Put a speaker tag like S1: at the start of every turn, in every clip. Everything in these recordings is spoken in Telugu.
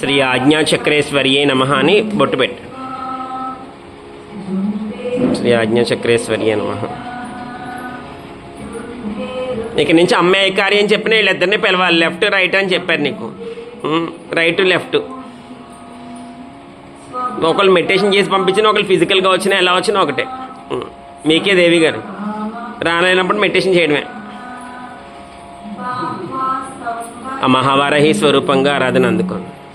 S1: శ్రీ ఆజ్ఞాచక్రేశ్వర్యే నమ అని బొట్టు పెట్టు శ్రీ ఆజ్ఞాచక్రేశ్వర్యే నమ. ఇక నుంచి అమ్మాయి కార్యం చెప్పిన వీళ్ళిద్దరిని పిలవాలి. లెఫ్ట్ రైట్ అని చెప్పారు నీకు. Right left. ఒకళ్ళు మెడిటేషన్ చేసి పంపించిన ఒకళ్ళు ఫిజికల్గా వచ్చినా ఎలా వచ్చినా ఒకటే. మీకే దేవి గారు. రానైనప్పుడు మెడిటేషన్ చేయడమే. ఆ మహావారహి స్వరూపంగా ఆరాధన అందుకోండి.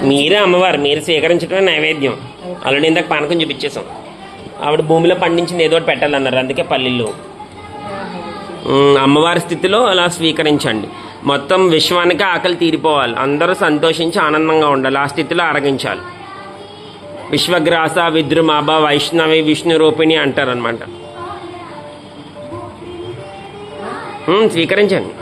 S1: మీరే అమ్మవారు మీరు స్వీకరించడమే నైవేద్యం. ఆల్రెడీ ఇందాక పానకం చూపించేసాం ఆవిడ భూమిలో పండించింది ఏదో ఒకటి పెట్టాలన్నారు అందుకే పల్లీలు. అమ్మవారి స్థితిలో అలా స్వీకరించండి. మొత్తం విశ్వానికి ఆకలి తీరిపోవాలి. అందరూ సంతోషించి ఆనందంగా ఉండాలి. ఆ స్థితిలో ఆరగించాలి విశ్వగ్రాస విద్రుమాభ వైష్ణవి విష్ణు రూపిణి అంటారనమాట స్వీకరించండి.